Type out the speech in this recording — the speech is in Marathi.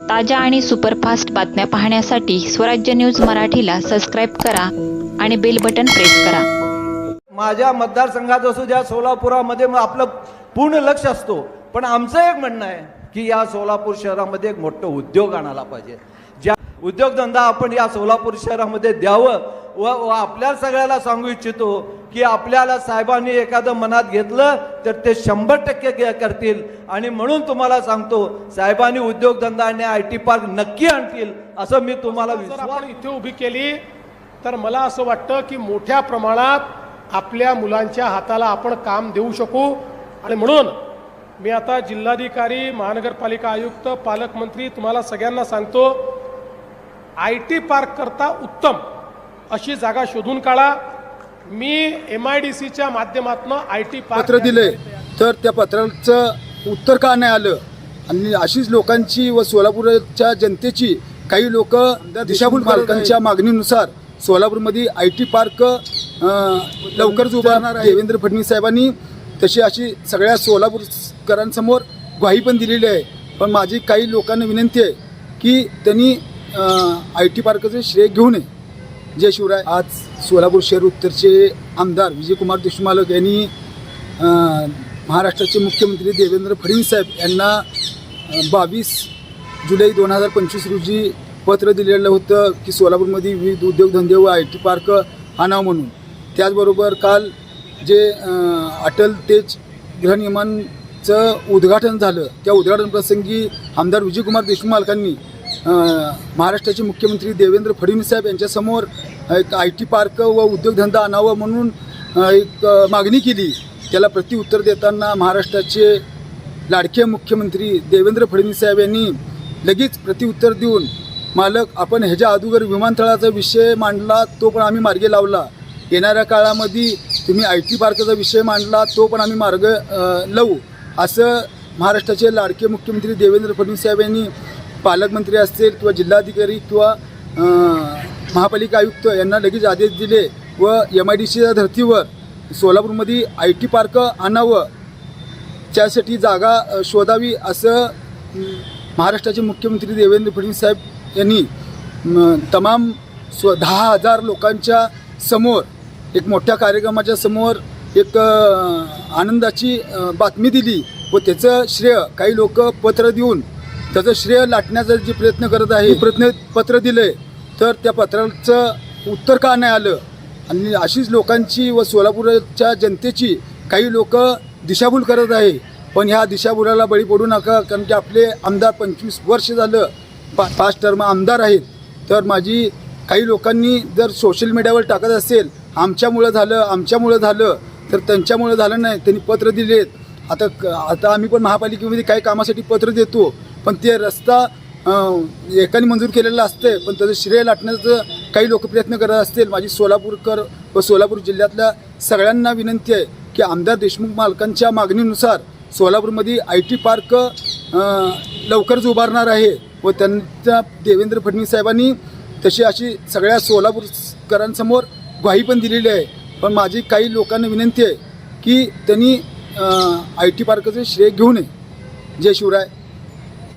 ताज्या आणि सुपरफास्ट बातम्या पाहण्यासाठी स्वराज्य न्यूज मराठीला सबस्क्राईब करा आणि बेल बटन प्रेस करा. माझ्या मतदारसंघात असू द्या सोलापुरामध्ये मग आपलं पूर्ण लक्ष असतो. पण आमचं एक म्हणणं आहे की या सोलापूर शहरामध्ये एक मोठं उद्योग आणायला पाहिजे. ज्या उद्योगधंदा आपण या सोलापूर शहरामध्ये द्यावं व आपल्या सगळ्याला सांगू इच्छितो की आपल्याला साहेबांनी एखादं मनात घेतलं तर ते शंभर टक्के करतील. आणि म्हणून तुम्हाला सांगतो साहेबांनी उद्योगधंदा आणि आय टी पार्क नक्की आणतील असं मी तुम्हाला आपण इथे उभी केली तर मला असं वाटतं की मोठ्या प्रमाणात आपल्या मुलांच्या हाताला आपण काम देऊ शकू. आणि म्हणून मी आता जिल्हाधिकारी महानगरपालिका आयुक्त पालकमंत्री तुम्हाला सगळ्यांना सांगतो आय टी पार्क करता उत्तम अशी जागा शोधून काढा. मी एम आय डी सीच्या माध्यमातून आय टी पत्र दिले तर त्या पत्राचं उत्तर का नाही आलं? आणि अशीच लोकांची व सोलापूरच्या जनतेची काही लोक दिशाभूल मालकांच्या मागणीनुसार सोलापूरमध्ये आय टी पार्क लवकरच उभारणार आहे देवेंद्र फडणवीस साहेबांनी तशी अशी सगळ्या सोलापूरकरांसमोर ग्वाही पण दिलेली आहे. पण माझी काही लोकांना विनंती आहे की त्यांनी आय टी पार्कचं श्रेय घेऊ नये. जय शिवराय. आज सोलापूर शहर उत्तरचे आमदार विजयकुमार देशमालक यांनी महाराष्ट्राचे मुख्यमंत्री देवेंद्र फडणवीस साहेब यांना बावीस जुलै दोन हजार पंचवीस रोजी पत्र दिलेलं होतं की सोलापूरमध्ये विविध उद्योगधंदे व आय टी पार्क आणावं म्हणून. त्याचबरोबर काल जे अटल तेज गृहनिर्माणचं उद्घाटन झालं त्या उद्घाटन प्रसंगी आमदार विजयकुमार देशमालकांनी महाराष्ट्राचे मुख्यमंत्री देवेंद्र फडणवीस साहेब यांच्यासमोर एक आय टी पार्क व उद्योगधंदा आणावं म्हणून एक मागणी केली. त्याला प्रतिउत्तर देताना महाराष्ट्राचे लाडके मुख्यमंत्री देवेंद्र फडणवीस साहेब यांनी लगेच प्रतिउत्तर देऊन मालक आपण ह्याच्या अगोदर विमानतळाचा विषय मांडला तो पण आम्ही मार्गे लावला. येणाऱ्या काळामध्ये तुम्ही आय टी पार्कचा विषय मांडला तो पण आम्ही मार्ग लावू. असं महाराष्ट्राचे लाडके मुख्यमंत्री देवेंद्र फडणवीस साहेब यांनी पालकमंत्री असतील किंवा जिल्हाधिकारी किंवा महापालिका आयुक्त यांना लगेच आदेश दिले व एम आय डी सीच्या धर्तीवर सोलापूरमध्ये आय टी पार्क आणावं. त्यासाठी जागा शोधावी असं महाराष्ट्राचे मुख्यमंत्री देवेंद्र फडणवीस साहेब यांनी तमाम स्व दहा हजार लोकांच्या समोर एक मोठ्या कार्यक्रमाच्या समोर एक आनंदाची बातमी दिली व त्याचं श्रेय काही लोक पत्र देऊन त्याचं श्रेय लाटण्याचा जे प्रयत्न करत आहे प्रयत्न पत्र दिले तर त्या पत्राचं उत्तर का नाही आलं? आणि अशीच लोकांची व सोलापूरच्या जनतेची काही लोक दिशाभूल करत आहे. पण ह्या दिशाभुलाला बळी पडू नका कारण की आपले आमदार पंचवीस वर्ष झालं पा पाच टर्म आमदार आहेत. तर माझी काही लोकांनी जर सोशल मीडियावर टाकत असेल आमच्यामुळं झालं आमच्यामुळं झालं तर त्यांच्यामुळं झालं नाही त्यांनी पत्र दिलेत. आता क- आता आम्ही पण महापालिकेमध्ये काही कामासाठी पत्र देतो. पण ते रस्ता एकाने मंजूर केलेलं असते पण त्याचं श्रेय लाटण्याचं काही लोक प्रयत्न करत असतील. माझी सोलापूरकर व सोलापूर जिल्ह्यातल्या सगळ्यांना विनंती आहे की आमदार देशमुख मालकांच्या मागणीनुसार सोलापूरमध्ये आय टी पार्क लवकरच उभारणार आहे व त्यांच्या देवेंद्र फडणवीस साहेबांनी तशी अशी सगळ्या सोलापूरकरांसमोर ग्वाही पण दिलेली आहे. पण माझी काही लोकांना विनंती आहे की त्यांनी आय टी पार्कचं श्रेय घेऊ नये. जय शिवराय.